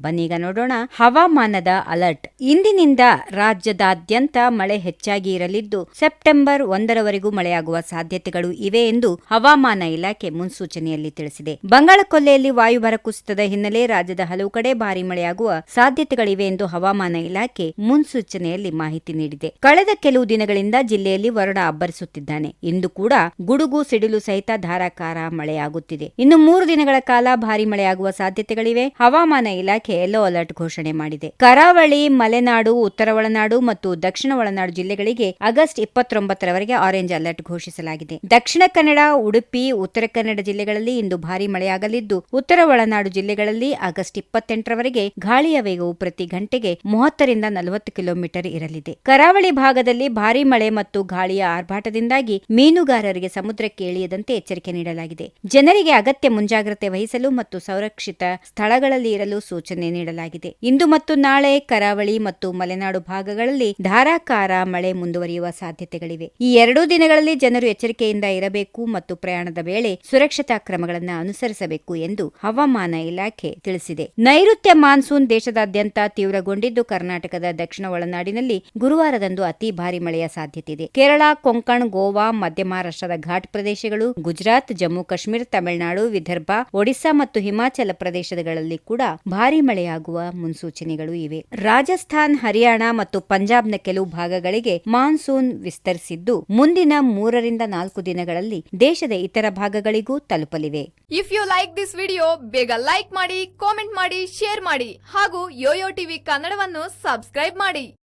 ಬನ್ನೀಗ ನೋಡೋಣ. ಹವಾಮಾನದ ಅಲರ್ಟ್. ಇಂದಿನಿಂದ ರಾಜ್ಯದಾದ್ಯಂತ ಮಳೆ ಹೆಚ್ಚಾಗಿ ಇರಲಿದ್ದು, ಸೆಪ್ಟೆಂಬರ್ ಒಂದರವರೆಗೂ ಮಳೆಯಾಗುವ ಸಾಧ್ಯತೆಗಳು ಇವೆ ಎಂದು ಹವಾಮಾನ ಇಲಾಖೆ ಮುನ್ಸೂಚನೆಯಲ್ಲಿ ತಿಳಿಸಿದೆ. ಬಂಗಾಳಕೊಲ್ಲೆಯಲ್ಲಿ ವಾಯುಭಾರ ಕುಸಿತದ ಹಿನ್ನೆಲೆ ರಾಜ್ಯದ ಹಲವು ಕಡೆ ಭಾರಿ ಮಳೆಯಾಗುವ ಸಾಧ್ಯತೆಗಳಿವೆ ಎಂದು ಹವಾಮಾನ ಇಲಾಖೆ ಮುನ್ಸೂಚನೆಯಲ್ಲಿ ಮಾಹಿತಿ ನೀಡಿದೆ. ಕಳೆದ ಕೆಲವು ದಿನಗಳಿಂದ ಜಿಲ್ಲೆಯಲ್ಲಿ ವರುಣ ಅಬ್ಬರಿಸುತ್ತಿದ್ದಾನೆ. ಇಂದು ಕೂಡ ಗುಡುಗು, ಸಿಡಿಲು ಸಹಿತ ಧಾರಾಕಾರ ಮಳೆಯಾಗುತ್ತಿದೆ. ಇನ್ನು ಮೂರು ದಿನಗಳ ಕಾಲ ಭಾರಿ ಮಳೆಯಾಗುವ ಸಾಧ್ಯತೆಗಳಿವೆ. ಹವಾಮಾನ ಇಲಾಖೆ ಯೆಲ್ಲೋ ಅಲರ್ಟ್ ಘೋಷಣೆ ಮಾಡಿದೆ. ಕರಾವಳಿ, ಮಲೆನಾಡು, ಉತ್ತರ ಒಳನಾಡು ಮತ್ತು ದಕ್ಷಿಣ ಒಳನಾಡು ಜಿಲ್ಲೆಗಳಿಗೆ ಆಗಸ್ಟ್ ಇಪ್ಪತ್ತೊಂಬತ್ತರವರೆಗೆ ಆರೆಂಜ್ ಅಲರ್ಟ್ ಘೋಷಿಸಲಾಗಿದೆ. ದಕ್ಷಿಣ ಕನ್ನಡ, ಉಡುಪಿ, ಉತ್ತರ ಕನ್ನಡ ಜಿಲ್ಲೆಗಳಲ್ಲಿ ಇಂದು ಭಾರಿ ಮಳೆಯಾಗಲಿದ್ದು, ಉತ್ತರ ಒಳನಾಡು ಜಿಲ್ಲೆಗಳಲ್ಲಿ ಆಗಸ್ಟ್ ಇಪ್ಪತ್ತೆಂಟರವರೆಗೆ ಗಾಳಿಯ ವೇಗವು ಪ್ರತಿ ಗಂಟೆಗೆ ಮೂವತ್ತರಿಂದ ನಲವತ್ತು ಕಿಲೋಮೀಟರ್ ಇರಲಿದೆ. ಕರಾವಳಿ ಭಾಗದಲ್ಲಿ ಭಾರಿ ಮಳೆ ಮತ್ತು ಗಾಳಿಯ ಆರ್ಭಾಟದಿಂದಾಗಿ ಮೀನುಗಾರರಿಗೆ ಸಮುದ್ರಕ್ಕೆ ಇಳಿಯದಂತೆ ಎಚ್ಚರಿಕೆ ನೀಡಲಾಗಿದೆ. ಜನರಿಗೆ ಅಗತ್ಯ ಮುಂಜಾಗ್ರತೆ ವಹಿಸಲು ಮತ್ತು ಸುರಕ್ಷಿತ ಸ್ಥಳಗಳಲ್ಲಿ ಇರಲು ಸೂಚನೆ ನೀಡಲಾಗಿದೆ. ಇಂದು ಮತ್ತು ನಾಳೆ ಕರಾವಳಿ ಮತ್ತು ಮಲೆನಾಡು ಭಾಗಗಳಲ್ಲಿ ಧಾರಾಕಾರ ಮಳೆ ಮುಂದುವರಿಯುವ ಸಾಧ್ಯತೆಗಳಿವೆ. ಈ ಎರಡೂ ದಿನಗಳಲ್ಲಿ ಜನರು ಎಚ್ಚರಿಕೆಯಿಂದ ಇರಬೇಕು ಮತ್ತು ಪ್ರಯಾಣದ ವೇಳೆ ಸುರಕ್ಷತಾ ಕ್ರಮಗಳನ್ನು ಅನುಸರಿಸಬೇಕು ಎಂದು ಹವಾಮಾನ ಇಲಾಖೆ ತಿಳಿಸಿದೆ. ನೈಋತ್ಯ ಮಾನ್ಸೂನ್ ದೇಶದಾದ್ಯಂತ ತೀವ್ರಗೊಂಡಿದ್ದು ಕರ್ನಾಟಕದ ದಕ್ಷಿಣ ಒಳನಾಡಿನಲ್ಲಿ ಗುರುವಾರದಂದು ಅತಿ ಭಾರಿ ಮಳೆಯ ಸಾಧ್ಯತೆ ಇದೆ ಕೇರಳ, ಕೊಂಕಣ್, ಗೋವಾ, ಮಧ್ಯ ಮಹಾರಾಷ್ಟ್ರದ ಘಾಟ್ ಪ್ರದೇಶಗಳು, ಗುಜರಾತ್, ಜಮ್ಮು, ಕಾಶ್ಮೀರ, ತಮಿಳುನಾಡು, ವಿದರ್ಭ ಒಡಿಶಾ ಮತ್ತು ಹಿಮಾಚಲ ಪ್ರದೇಶಗಳಲ್ಲಿ ಕೂಡ ಭಾರಿ ಮಳೆಯಾಗುವ ಮುನ್ಸೂಚನೆಗಳು ಇವೆ. ರಾಜಸ್ಥಾನ್, ಹರಿಯಾಣ ಮತ್ತು ಪಂಜಾಬ್ನ ಕೆಲವು ಭಾಗಗಳಿಗೆ ಮಾನ್ಸೂನ್ ವಿಸ್ತರಿಸಿದ್ದು, ಮುಂದಿನ ಮೂರರಿಂದ ನಾಲ್ಕು ದಿನಗಳಲ್ಲಿ ದೇಶದ ಇತರ ಭಾಗಗಳಿಗೂ ತಲುಪಲಿವೆ. If you like this video ಬೇಗ ಲೈಕ್ ಮಾಡಿ ಕಾಮೆಂಟ್ ಮಾಡಿ ಶೇರ್ ಮಾಡಿ ಹಾಗೂ ಯೋಯೋ ಟಿವಿ ಕನ್ನಡವನ್ನು ಸಬ್ಸ್ಕ್ರೈಬ್ ಮಾಡಿ.